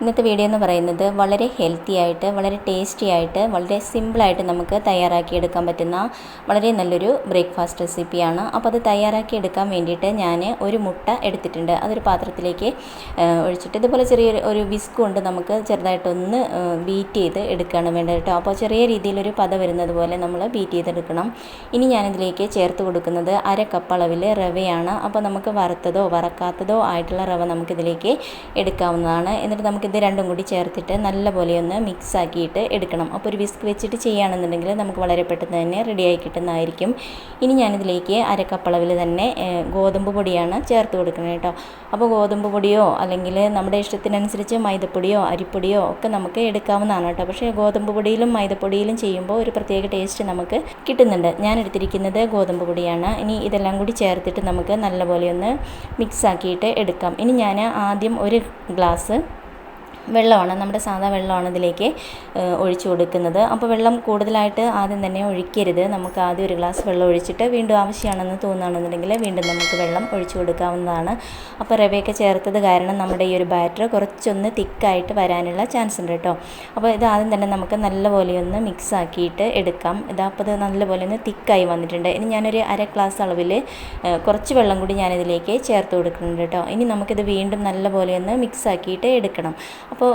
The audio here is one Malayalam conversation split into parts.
ഇന്നത്തെ വീഡിയോ എന്ന് പറയുന്നത് വളരെ ഹെൽത്തി ആയിട്ട് വളരെ ടേസ്റ്റി ആയിട്ട് വളരെ സിമ്പിളായിട്ട് നമുക്ക് തയ്യാറാക്കിയെടുക്കാൻ പറ്റുന്ന വളരെ നല്ലൊരു ബ്രേക്ക്ഫാസ്റ്റ് റെസിപ്പിയാണ് അപ്പോൾ അത് തയ്യാറാക്കിയെടുക്കാൻ വേണ്ടിയിട്ട് ഞാൻ ഒരു മുട്ട എടുത്തിട്ടുണ്ട്. അതൊരു പാത്രത്തിലേക്ക് ഒഴിച്ചിട്ട് ഇതുപോലെ ചെറിയൊരു ഒരു വിസ്ക് കൊണ്ട് നമുക്ക് ചെറുതായിട്ടൊന്ന് ബീറ്റ് ചെയ്ത് എടുക്കുകയാണ് വേണ്ടത് കേട്ടോ. അപ്പോൾ ചെറിയ രീതിയിലൊരു പത വരുന്നത് പോലെ നമ്മൾ ബീറ്റ് ചെയ്തെടുക്കണം. ഇനി ഞാനിതിലേക്ക് ചേർത്ത് കൊടുക്കുന്നത് അര കപ്പ് അളവിൽ റവയാണ്. അപ്പോൾ നമുക്ക് വറുത്തതോ വറക്കാത്തതോ ആയിട്ടുള്ള റവ നമുക്കിതിലേക്ക് എടുക്കാവുന്നതാണ്. എന്നിട്ട് നമുക്കിത് രണ്ടും കൂടി ചേർത്തിട്ട് നല്ലപോലെ ഒന്ന് മിക്സ് ആക്കിയിട്ട് എടുക്കണം. അപ്പോൾ ഒരു വിസ്ക് വെച്ചിട്ട് ചെയ്യുകയാണെന്നുണ്ടെങ്കിൽ നമുക്ക് വളരെ പെട്ടെന്ന് തന്നെ റെഡിയായി കിട്ടുന്നതായിരിക്കും. ഇനി ഞാനിതിലേക്ക് അരക്കപ്പളവിൽ തന്നെ ഗോതമ്പ് പൊടിയാണ് ചേർത്ത് കൊടുക്കുന്നത് കേട്ടോ. അപ്പോൾ ഗോതമ്പ് പൊടിയോ അല്ലെങ്കിൽ നമ്മുടെ ഇഷ്ടത്തിനനുസരിച്ച് മൈദപ്പൊടിയോ അരിപ്പൊടിയോ ഒക്കെ നമുക്ക് എടുക്കാവുന്നതാണ് കേട്ടോ. പക്ഷേ ഗോതമ്പ് പൊടിയിലും മൈദപ്പൊടിയിലും ചെയ്യുമ്പോൾ ഒരു പ്രത്യേക ടേസ്റ്റ് നമുക്ക് കിട്ടുന്നുണ്ട്. ഞാൻ എടുത്തിരിക്കുന്നത് ഗോതമ്പ് പൊടിയാണ്. ഇനി ഇതെല്ലാം കൂടി ചേർത്തിട്ട് നമുക്ക് നല്ലപോലെ ഒന്ന് മിക്സ് ആക്കിയിട്ട് എടുക്കാം. ഇനി ഞാൻ ആദ്യം ഒരു ഗ്ലാസ് വെള്ളമാണ് നമ്മുടെ സാധാ വെള്ളമാണ് ഇതിലേക്ക് ഒഴിച്ചു കൊടുക്കുന്നത്. അപ്പോൾ വെള്ളം കൂടുതലായിട്ട് ആദ്യം തന്നെ ഒഴിക്കരുത്. നമുക്ക് ആദ്യം ഒരു ഗ്ലാസ് വെള്ളം ഒഴിച്ചിട്ട് വീണ്ടും ആവശ്യമാണെന്ന് തോന്നുകയാണെന്നുണ്ടെങ്കിൽ വീണ്ടും നമുക്ക് വെള്ളം ഒഴിച്ചു കൊടുക്കാവുന്നതാണ്. അപ്പോൾ റവയൊക്കെ ചേർത്തത് കാരണം നമ്മുടെ ഈ ഒരു ബാറ്റർ കുറച്ചൊന്ന് തിക്കായിട്ട് വരാനുള്ള ചാൻസ് ഉണ്ട് കേട്ടോ. അപ്പോൾ ഇത് ആദ്യം തന്നെ നമുക്ക് നല്ലപോലെ ഒന്ന് മിക്സ് ആക്കിയിട്ട് എടുക്കാം. ഇതാ അപ്പോൾ ഇത് നല്ലപോലെ ഒന്ന് തിക്കായി വന്നിട്ടുണ്ട്. ഇനി ഞാനൊരു അര ഗ്ലാസ് അളവിൽ കുറച്ച് വെള്ളം കൂടി ഞാനിതിലേക്ക് ചേർത്ത് കൊടുക്കുന്നുണ്ട് കേട്ടോ. ഇനി നമുക്കിത് വീണ്ടും നല്ലപോലെ ഒന്ന് മിക്സ് ആക്കിയിട്ട് എടുക്കണം. അപ്പോൾ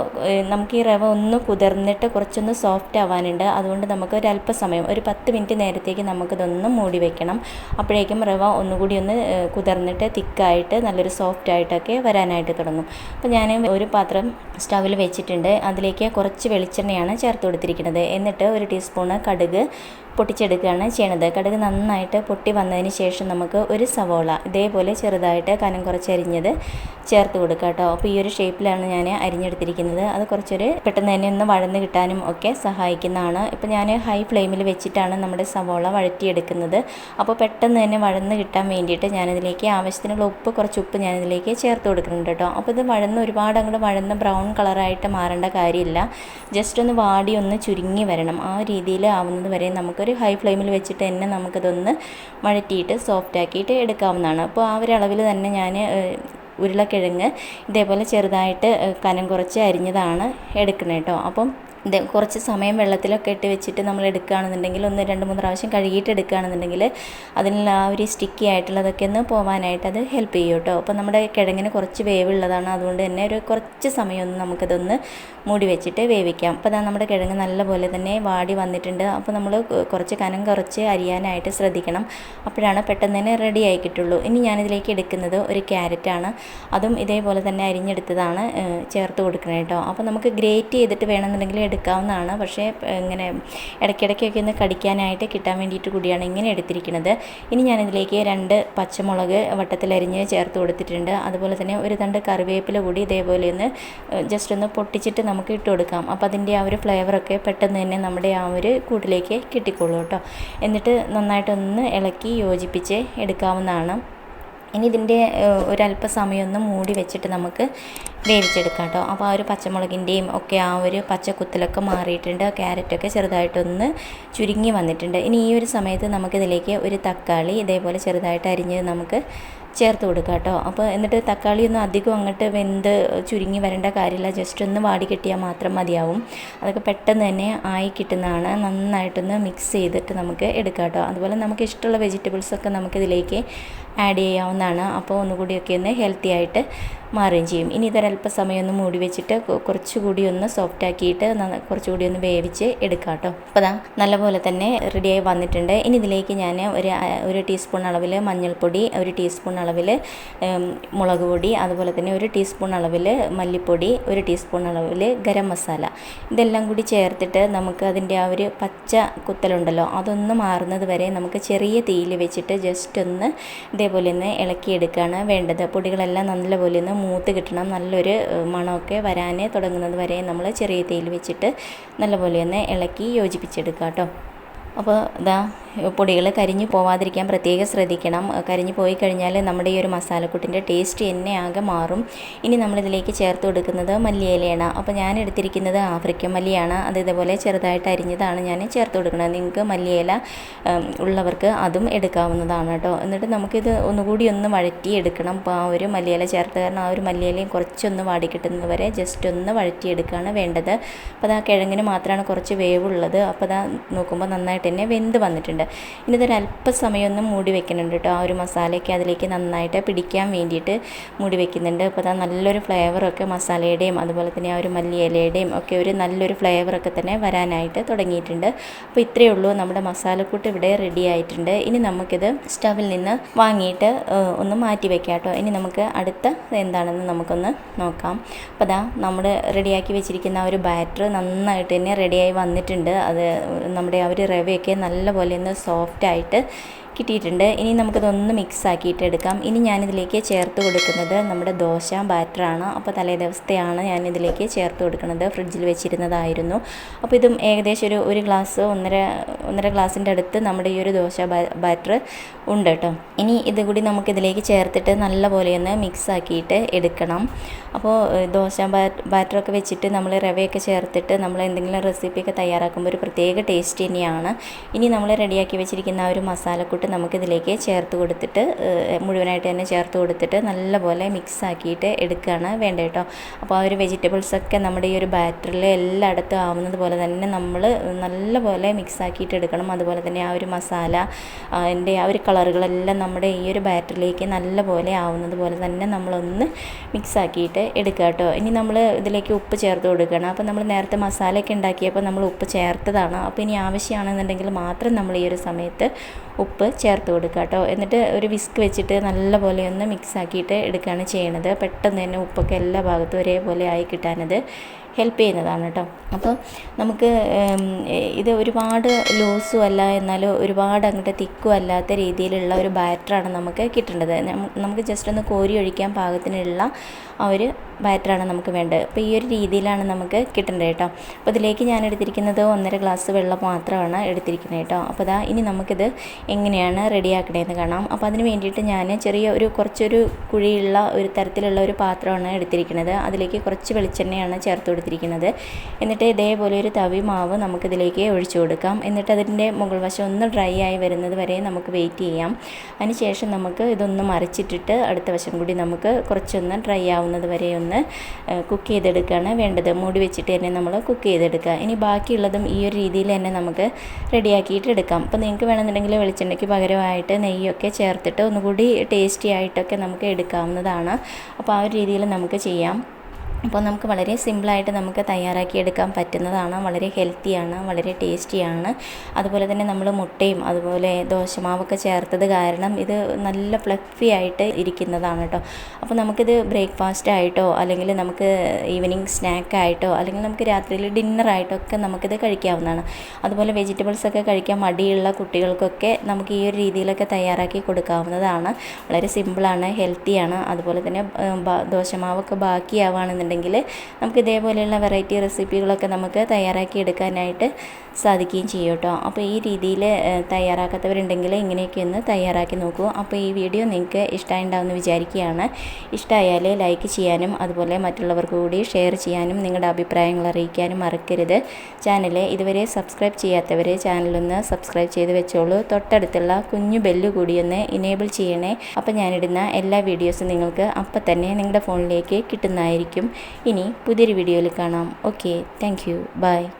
നമുക്ക് ഈ റവ ഒന്ന് കുതിർന്നിട്ട് കുറച്ചൊന്ന് സോഫ്റ്റ് ആവാനുണ്ട്. അതുകൊണ്ട് നമുക്ക് ഒരു അല്പസമയം ഒരു പത്ത് മിനിറ്റ് നേരത്തേക്ക് നമുക്കിതൊന്ന് മൂടി വെക്കണം. അപ്പോഴേക്കും റവ ഒന്നുകൂടി ഒന്ന് കുതിർന്നിട്ട് തിക്കായിട്ട് നല്ലൊരു സോഫ്റ്റ് ആയിട്ടൊക്കെ വരാനായിട്ട് തുടങ്ങും. അപ്പോൾ ഞാൻ ഒരു പാത്രം സ്റ്റവിൽ വെച്ചിട്ടുണ്ട്. അതിലേക്ക് കുറച്ച് വെളിച്ചെണ്ണയാണ് ചേർത്ത് കൊടുത്തിരിക്കുന്നത്. എന്നിട്ട് ഒരു ടീസ്പൂണ് കടുക് പൊട്ടിച്ചെടുക്കുകയാണ് ചെയ്യണത് കടുക് നന്നായിട്ട് പൊട്ടി വന്നതിന് ശേഷം നമുക്ക് ഒരു സവോള ഇതേപോലെ ചെറുതായിട്ട് കനം കുറച്ച് അരിഞ്ഞത് ചേർത്ത് കൊടുക്കുക കേട്ടോ. അപ്പോൾ ഈ ഒരു ഷേപ്പിലാണ് ഞാൻ അരിഞ്ഞെടുത്തിരിക്കുന്നത്. അത് കുറച്ചൊരു പെട്ടെന്ന് തന്നെ ഒന്ന് വഴന്ന് കിട്ടാനും ഒക്കെ സഹായിക്കുന്നതാണ്. ഇപ്പോൾ ഞാൻ ഹൈ ഫ്ലെയിമിൽ വെച്ചിട്ടാണ് നമ്മുടെ സവോള വഴറ്റിയെടുക്കുന്നത്. അപ്പോൾ പെട്ടെന്ന് തന്നെ വഴന്ന് കിട്ടാൻ വേണ്ടിയിട്ട് ഞാനിതിലേക്ക് ആവശ്യത്തിനുള്ള ഉപ്പ് കുറച്ച് ഉപ്പ് ഞാനിതിലേക്ക് ചേർത്ത് കൊടുക്കുന്നുണ്ട് കേട്ടോ. അപ്പോൾ ഇത് വഴന്ന് ഒരുപാട് അങ്ങോട്ട് വഴന്ന് ബ്രൗൺ കളറായിട്ട് മാറേണ്ട കാര്യമില്ല. ജസ്റ്റ് ഒന്ന് വാടി ഒന്ന് ചുരുങ്ങി വരണം. ആ രീതിയിൽ ആവുന്നത് വരെ നമുക്കൊരു ഹൈ ഫ്ലെയിമിൽ വെച്ചിട്ട് തന്നെ നമുക്കിതൊന്ന് വഴറ്റിയിട്ട് സോഫ്റ്റ് ആക്കിയിട്ട് എടുക്കാവുന്നതാണ്. അപ്പോൾ ആ ഒരു അളവിൽ തന്നെ ഞാൻ ഉരുളക്കിഴങ്ങ് ഇതേപോലെ ചെറുതായിട്ട് കനം കുറച്ച് അരിഞ്ഞതാണ് എടുക്കുന്നത് കേട്ടോ. അപ്പം ഇത് കുറച്ച് സമയം വെള്ളത്തിലൊക്കെ ഇട്ട് വെച്ചിട്ട് നമ്മൾ എടുക്കുകയാണെന്നുണ്ടെങ്കിൽ ഒന്ന് രണ്ട് മൂന്ന് പ്രാവശ്യം കഴുകിയിട്ട് എടുക്കുകയാണെന്നുണ്ടെങ്കിൽ അതിനുള്ള ആ ഒരു സ്റ്റിക്കി ആയിട്ടുള്ളതൊക്കെ ഒന്ന് പോകാനായിട്ട് അത് ഹെൽപ്പ് ചെയ്യും കേട്ടോ. അപ്പോൾ നമ്മുടെ കിഴങ്ങിന് കുറച്ച് വേവുള്ളതാണ് അതുകൊണ്ട് തന്നെ ഒരു കുറച്ച് സമയം ഒന്ന് നമുക്കതൊന്ന് മൂടി വെച്ചിട്ട് വേവിക്കാം. അപ്പോൾ അതാ നമ്മുടെ കിഴങ്ങ് നല്ലപോലെ തന്നെ വാടി വന്നിട്ടുണ്ട്. അപ്പോൾ നമ്മൾ കുറച്ച് കനം കുറച്ച് അരിയാനായിട്ട് ശ്രദ്ധിക്കണം. അപ്പോഴാണ് പെട്ടെന്ന് തന്നെ റെഡി ആയി കിട്ടുള്ളൂ. ഇനി ഞാനിതിലേക്ക് എടുക്കുന്നത് ഒരു ക്യാരറ്റാണ് അതും ഇതേപോലെ തന്നെ അരിഞ്ഞെടുത്തതാണ് ചേർത്ത് കൊടുക്കണം കേട്ടോ. അപ്പോൾ നമുക്ക് ഗ്രേറ്റ് ചെയ്തിട്ട് വേണമെന്നുണ്ടെങ്കിൽ എടുക്കാവുന്നതാണ്. പക്ഷേ ഇങ്ങനെ ഇടയ്ക്കിടയ്ക്കൊക്കെ ഒന്ന് കടിക്കാനായിട്ട് കിട്ടാൻ വേണ്ടിയിട്ട് കൂടിയാണ് ഇങ്ങനെ എടുത്തിരിക്കുന്നത്. ഇനി ഞാനിതിലേക്ക് രണ്ട് പച്ചമുളക് വട്ടത്തിലരിഞ്ഞ് ചേർത്ത് കൊടുത്തിട്ടുണ്ട്. അതുപോലെ തന്നെ ഒരു തണ്ട് കറിവേപ്പില കൂടി ഇതേപോലെ ഒന്ന് ജസ്റ്റ് ഒന്ന് പൊട്ടിച്ചിട്ട് നമുക്ക് ഇട്ട് കൊടുക്കാം. അപ്പോൾ അതിന്റെ ആ ഒരു ഫ്ലേവറൊക്കെ പെട്ടെന്ന് തന്നെ നമ്മുടെ ആ ഒരു കൂട്ടിലേക്ക് കിട്ടിക്കോളൂ കേട്ടോ. എന്നിട്ട് നന്നായിട്ടൊന്ന് ഇളക്കി യോജിപ്പിച്ച് എടുക്കാവുന്നതാണ്. ഇനി ഇതിന്റെ ഒരല്പസമയം ഒന്ന് മൂടി വെച്ചിട്ട് നമുക്ക് വേവിച്ചെടുക്കാം കേട്ടോ. അപ്പോൾ ആ ഒരു പച്ചമുളകിന്റെയും ഒക്കെ ആ ഒരു പച്ചക്കുത്തലൊക്കെ മാറിയിട്ടുണ്ട്. ക്യാരറ്റൊക്കെ ചെറുതായിട്ടൊന്ന് ചുരുങ്ങി വന്നിട്ടുണ്ട്. ഇനി ഈ ഒരു സമയത്ത് നമുക്കിതിലേക്ക് ഒരു തക്കാളി ഇതേപോലെ ചെറുതായിട്ട് അരിഞ്ഞ് നമുക്ക് ചേർത്ത് കൊടുക്കുക കേട്ടോ. അപ്പോൾ എന്നിട്ട് തക്കാളി ഒന്നും അധികം അങ്ങോട്ട് വെന്ത് ചുരുങ്ങി വരേണ്ട കാര്യമില്ല. ജസ്റ്റ് ഒന്ന് വാടി കിട്ടിയാൽ മാത്രം മതിയാവും. അതൊക്കെ പെട്ടെന്ന് തന്നെ ആയി കിട്ടുന്നതാണ്. നന്നായിട്ടൊന്ന് മിക്സ് ചെയ്തിട്ട് നമുക്ക് എടുക്കാം കേട്ടോ. അതുപോലെ നമുക്ക് ഇഷ്ടമുള്ള വെജിറ്റബിൾസൊക്കെ നമുക്കിതിലേക്ക് ആഡ് ചെയ്യാവുന്നതാണ്. അപ്പോൾ ഒന്നുകൂടിയൊക്കെ ഒന്ന് ഹെൽത്തി ആയിട്ട് മാറുകയും ചെയ്യും. ഇനി ഇതൊരല്പസമയം ഒന്ന് മൂടി വെച്ചിട്ട് കുറച്ചുകൂടി ഒന്ന് സോഫ്റ്റ് ആക്കിയിട്ട് കുറച്ചുകൂടി ഒന്ന് വേവിച്ച് എടുക്കാം കേട്ടോ അപ്പോൾ അതാ നല്ലപോലെ തന്നെ റെഡിയായി വന്നിട്ടുണ്ട്. ഇനി ഇതിലേക്ക് ഞാൻ ഒരു ഒരു ടീസ്പൂൺ അളവിൽ മഞ്ഞൾപ്പൊടി ഒരു ടീസ്പൂൺ അളവിൽ മുളക് പൊടി അതുപോലെ തന്നെ ഒരു ടീസ്പൂൺ അളവിൽ മല്ലിപ്പൊടി ഒരു ടീസ്പൂൺ അളവിൽ ഗരം മസാല. ഇതെല്ലാം കൂടി ചേർത്തിട്ട് നമുക്ക് അതിന്റെ ആ ഒരു പച്ച കുത്തലുണ്ടല്ലോ അതൊന്ന് മാറുന്നത് വരെ നമുക്ക് ചെറിയ തീയിൽ വെച്ചിട്ട് ജസ്റ്റ് ഒന്ന് ഇതേപോലെ ഒന്ന് ഇളക്കിയെടുക്കുകയാണ് വേണ്ടത്. പൊടികളെല്ലാം നല്ലപോലെ ഒന്ന് മൂത്ത് കിട്ടണം. നല്ലൊരു മണമൊക്കെ വരാനേ തുടങ്ങുന്നത് വരെ നമ്മൾ ചെറിയ തീയിൽ വെച്ചിട്ട് നല്ലപോലെ ഒന്ന് ഇളക്കി യോജിപ്പിച്ചെടുക്കുക കേട്ടോ. അപ്പോൾ ഇതാ പൊടികൾ കരിഞ്ഞു പോവാതിരിക്കാൻ പ്രത്യേകം ശ്രദ്ധിക്കണം. കരിഞ്ഞു പോയി കഴിഞ്ഞാൽ നമ്മുടെ ഈ ഒരു മസാലക്കൂട്ടിന്റെ ടേസ്റ്റ് എന്നെ ആകെ മാറും. ഇനി നമ്മളിതിലേക്ക് ചേർത്ത് കൊടുക്കുന്നത് മല്ലിയിലയാണ്. അപ്പോൾ ഞാൻ എടുത്തിരിക്കുന്നത് ആഫ്രിക്കൻ മല്ലിയാണ്. അത് ഇതേപോലെ ചെറുതായിട്ട് അരിഞ്ഞതാണ് ഞാൻ ചേർത്ത് കൊടുക്കുന്നത്. നിങ്ങൾക്ക് മല്ലിയില ഉള്ളവർക്ക് അതും എടുക്കാവുന്നതാണ് കേട്ടോ. എന്നിട്ട് നമുക്കിത് ഒന്നുകൂടി ഒന്ന് വഴറ്റി എടുക്കണം അപ്പോൾ ആ ഒരു മല്ലിയില ചേർത്ത് കാരണം ആ ഒരു മല്ലിയിലയും കുറച്ചൊന്ന് വാടി കിട്ടുന്നത് വരെ ജസ്റ്റ് ഒന്ന് വഴറ്റിയെടുക്കുകയാണ് വേണ്ടത്. അപ്പോൾ അത് ആ കിഴങ്ങിന് മാത്രമാണ് കുറച്ച് വേവുള്ളത്. അപ്പോൾ അതാ നോക്കുമ്പോൾ നന്നായിട്ട് തന്നെ വെന്ത് വന്നിട്ടുണ്ട്. ഇനി ഇതൊരു അല്പസമയം ഒന്ന് മൂടി വെക്കുന്നുണ്ട് കേട്ടോ ആ ഒരു മസാലയൊക്കെ അതിലേക്ക് നന്നായിട്ട് പിടിക്കാൻ വേണ്ടിയിട്ട് മൂടി വെക്കുന്നുണ്ട്. അപ്പോൾ അതാ നല്ലൊരു ഫ്ലേവറൊക്കെ മസാലയുടെയും അതുപോലെ തന്നെ ആ ഒരു മല്ലിയിലയുടെയും ഒക്കെ ഒരു നല്ലൊരു ഫ്ലേവറൊക്കെ തന്നെ വരാനായിട്ട് തുടങ്ങിയിട്ടുണ്ട്. അപ്പോൾ ഇത്രയേ ഉള്ളൂ. നമ്മുടെ മസാലക്കൂട്ട് ഇവിടെ റെഡി ആയിട്ടുണ്ട്. ഇനി നമുക്കിത് സ്റ്റവിൽ നിന്ന് വാങ്ങിയിട്ട് ഒന്ന് മാറ്റി വെക്കാം കേട്ടോ ഇനി നമുക്ക് അടുത്ത എന്താണെന്ന് നമുക്കൊന്ന് നോക്കാം. അപ്പോൾ അതാ നമ്മൾ റെഡിയാക്കി വെച്ചിരിക്കുന്ന ആ ഒരു ബാറ്റർ നന്നായിട്ട് തന്നെ റെഡിയായി വന്നിട്ടുണ്ട്. അത് നമ്മുടെ ആ ഒരു റവയൊക്കെ നല്ലപോലെ ഒന്ന് സോഫ്റ്റായിട്ട് കിട്ടിയിട്ടുണ്ട്. ഇനി നമുക്കിതൊന്ന് മിക്സ് ആക്കിയിട്ട് എടുക്കാം. ഇനി ഞാനിതിലേക്ക് ചേർത്ത് കൊടുക്കുന്നത് നമ്മുടെ ദോശ ബാറ്ററാണ് അപ്പോൾ തലേ ദിവസത്തെയാണ് ഞാനിതിലേക്ക് ചേർത്ത് കൊടുക്കുന്നത്. ഫ്രിഡ്ജിൽ വെച്ചിരുന്നതായിരുന്നു. അപ്പോൾ ഇതും ഏകദേശം ഒരു ഒരു ഗ്ലാസ് ഒന്നര ഒന്നര ഗ്ലാസിന്റെ അടുത്ത് നമ്മുടെ ഈ ഒരു ദോശ ബാറ്റർ ഉണ്ട് കേട്ടോ. ഇനി ഇത് കൂടി നമുക്കിതിലേക്ക് ചേർത്തിട്ട് നല്ലപോലെ ഒന്ന് മിക്സ് ആക്കിയിട്ട് എടുക്കണം. അപ്പോൾ ദോശ ബാറ്ററൊക്കെ വെച്ചിട്ട് നമ്മൾ റവയൊക്കെ ചേർത്തിട്ട് നമ്മൾ എന്തെങ്കിലും റെസിപ്പിയൊക്കെ തയ്യാറാക്കുമ്പോൾ ഒരു പ്രത്യേക ടേസ്റ്റ് തന്നെയാണ്. ഇനി നമ്മൾ റെഡിയാക്കി വെച്ചിരിക്കുന്ന ആ ഒരു മസാലക്കൂട്ട് നമുക്കിതിലേക്ക് ചേർത്ത് കൊടുത്തിട്ട് മുഴുവനായിട്ട് തന്നെ ചേർത്ത് കൊടുത്തിട്ട് നല്ലപോലെ മിക്സ് ആക്കിയിട്ട് എടുക്കുകയാണ് വേണ്ടത് കേട്ടോ. അപ്പോൾ ആ ഒരു വെജിറ്റബിൾസൊക്കെ നമ്മുടെ ഈ ഒരു ബാറ്ററിൽ എല്ലായിടത്തും ആവുന്നത് പോലെ തന്നെ നമ്മൾ നല്ലപോലെ മിക്സ് ആക്കിയിട്ട് എടുക്കണം. അതുപോലെ തന്നെ ആ ഒരു മസാല അതിന്റെ ആ ഒരു കളറുകളെല്ലാം നമ്മുടെ ഈ ഒരു ബാറ്ററിലേക്ക് നല്ലപോലെ ആവുന്നത് പോലെ തന്നെ നമ്മളൊന്ന് മിക്സ് ആക്കിയിട്ട് എടുക്കുക കേട്ടോ. ഇനി നമ്മൾ ഇതിലേക്ക് ഉപ്പ് ചേർത്ത് കൊടുക്കണം അപ്പോൾ നമ്മൾ നേരത്തെ മസാലയൊക്കെ ഉണ്ടാക്കിയപ്പോൾ നമ്മൾ ഉപ്പ് ചേർത്തതാണ്. അപ്പോൾ ഇനി ആവശ്യമാണെന്നുണ്ടെങ്കിൽ മാത്രം നമ്മൾ ഈ ഒരു സമയത്ത് ഉപ്പ് ചേർത്ത് കൊടുക്കുക കേട്ടോ. എന്നിട്ട് ഒരു വിസ്ക് വെച്ചിട്ട് നല്ലപോലെ ഒന്ന് മിക്സ് ആക്കിയിട്ട് എടുക്കുകയാണ് ചെയ്യണത്. പെട്ടെന്ന് തന്നെ ഉപ്പൊക്കെ എല്ലാ ഭാഗത്തും ഒരേപോലെ ആയി കിട്ടാനത്. ഹെൽപ്പ് ചെയ്യുന്നതാണ് കേട്ടോ. അപ്പോൾ നമുക്ക് ഇത് ഒരുപാട് ലൂസും അല്ല എന്നാൽ ഒരുപാട് അങ്ങോട്ട് തിക്കും അല്ലാത്ത രീതിയിലുള്ള ഒരു ബാറ്ററാണ് നമുക്ക് കിട്ടേണ്ടത്. നമുക്ക് ജസ്റ്റ് ഒന്ന് കോരി ഒഴിക്കാൻ പാകത്തിനുള്ള ആ ഒരു ബാറ്ററാണ് നമുക്ക് വേണ്ടത്. അപ്പോൾ ഈ ഒരു രീതിയിലാണ് നമുക്ക് കിട്ടേണ്ടത് കേട്ടോ. അപ്പോൾ ഇതിലേക്ക് ഞാൻ എടുത്തിരിക്കുന്നത് ഒന്നര ഗ്ലാസ് വെള്ളം മാത്രമാണ് എടുത്തിരിക്കുന്നത് കേട്ടോ. അപ്പോൾ അതാ ഇനി നമുക്കിത് എങ്ങനെയാണ് റെഡിയാക്കണേന്ന് കാണാം. അപ്പോൾ അതിന് വേണ്ടിയിട്ട് ഞാൻ ചെറിയ ഒരു കുറച്ചൊരു കുഴിയുള്ള ഒരു തരത്തിലുള്ള ഒരു പാത്രമാണ് എടുത്തിരിക്കുന്നത്. അതിലേക്ക് കുറച്ച് വെളിച്ചെണ്ണയാണ് ചേർത്ത് കൊടുത്തിരിക്കുന്നത്. എന്നിട്ട് ഇതേപോലെ ഒരു തവി മാവ് നമുക്കിതിലേക്ക് ഒഴിച്ചു കൊടുക്കാം. എന്നിട്ട് അതിന്റെ മുകൾ വശം ഒന്ന് ഡ്രൈ ആയി വരുന്നത് വരെ നമുക്ക് വെയിറ്റ് ചെയ്യാം. അതിനുശേഷം നമുക്ക് ഇതൊന്ന് മറിച്ചിട്ടിട്ട് അടുത്ത വശം കൂടി നമുക്ക് കുറച്ചൊന്ന് ഡ്രൈ ആവുന്നത് വരെ ഒന്ന് കുക്ക് ചെയ്തെടുക്കുകയാണ് വേണ്ടത്. മൂടി വെച്ചിട്ട് തന്നെ നമ്മൾ കുക്ക് ചെയ്തെടുക്കുക. ഇനി ബാക്കിയുള്ളതും ഈ ഒരു രീതിയിൽ തന്നെ നമുക്ക് റെഡിയാക്കിയിട്ട് എടുക്കാം. അപ്പോൾ നിങ്ങൾക്ക് വേണമെന്നുണ്ടെങ്കിൽ വെളിച്ചെണ്ണയ്ക്ക് പകരമായിട്ട് നെയ്യൊക്കെ ചേർത്തിട്ട് ഒന്നുകൂടി ടേസ്റ്റി ആയിട്ടൊക്കെ നമുക്ക് എടുക്കാവുന്നതാണ്. അപ്പോൾ ആ ഒരു രീതിയിൽ നമുക്ക് ചെയ്യാം. അപ്പോൾ നമുക്ക് വളരെ സിമ്പിളായിട്ട് നമുക്ക് തയ്യാറാക്കി എടുക്കാൻ പറ്റുന്നതാണ്. വളരെ ഹെൽത്തിയാണ് വളരെ ടേസ്റ്റിയാണ്. അതുപോലെ തന്നെ നമ്മൾ മുട്ടയും അതുപോലെ ദോശമാവൊക്കെ ചേർത്തത് കാരണം ഇത് നല്ല ഫ്ലഫി ആയിട്ട് ഇരിക്കുന്നതാണ് കേട്ടോ. അപ്പോൾ നമുക്കിത് ബ്രേക്ക്ഫാസ്റ്റ് ആയിട്ടോ അല്ലെങ്കിൽ നമുക്ക് ഈവനിങ് സ്നാക്കായിട്ടോ അല്ലെങ്കിൽ നമുക്ക് രാത്രിയിൽ ഡിന്നറായിട്ടോ ഒക്കെ നമുക്കിത് കഴിക്കാവുന്നതാണ്. അതുപോലെ വെജിറ്റബിൾസ് ഒക്കെ കഴിക്കാൻ മടിയുള്ള കുട്ടികൾക്കൊക്കെ നമുക്ക് ഈ ഒരു രീതിയിലൊക്കെ തയ്യാറാക്കി കൊടുക്കാവുന്നതാണ്. വളരെ സിമ്പിളാണ് ഹെൽത്തിയാണ്. അതുപോലെ തന്നെ ദോശമാവൊക്കെ ബാക്കിയാവുകയാണെന്നുണ്ടെങ്കിൽ ഉണ്ടെങ്കിൽ നമുക്ക് ഇതേപോലെയുള്ള വെറൈറ്റി റെസിപ്പികളൊക്കെ നമുക്ക് തയ്യാറാക്കി എടുക്കാനായിട്ട് സാധിക്കുകയും ചെയ്യും കേട്ടോ. അപ്പോൾ ഈ രീതിയിൽ തയ്യാറാക്കാത്തവരുണ്ടെങ്കിൽ ഇങ്ങനെയൊക്കെ ഒന്ന് തയ്യാറാക്കി നോക്കൂ. അപ്പോൾ ഈ വീഡിയോ നിങ്ങൾക്ക് ഇഷ്ടമായിട്ടുണ്ടാവുമെന്ന് വിചാരിക്കുകയാണ്. ഇഷ്ടമായാൽ ലൈക്ക് ചെയ്യാനും അതുപോലെ മറ്റുള്ളവർക്ക് കൂടി ഷെയർ ചെയ്യാനും നിങ്ങളുടെ അഭിപ്രായങ്ങൾ അറിയിക്കാനും മറക്കരുത്. ചാനൽ ഇതുവരെ സബ്സ്ക്രൈബ് ചെയ്യാത്തവർ ചാനലൊന്ന് സബ്സ്ക്രൈബ് ചെയ്ത് വെച്ചോളൂ. തൊട്ടടുത്തുള്ള കുഞ്ഞു ബെല്ല് ഒന്ന് ഇനേബിൾ ചെയ്യണേ. അപ്പോൾ ഞാനിടുന്ന എല്ലാ വീഡിയോസും നിങ്ങൾക്ക് അപ്പം തന്നെ നിങ്ങളുടെ ഫോണിലേക്ക് കിട്ടുന്നതായിരിക്കും. ഇനി പുതിയൊരു വീഡിയോയിൽ കാണാം. Okay thank you by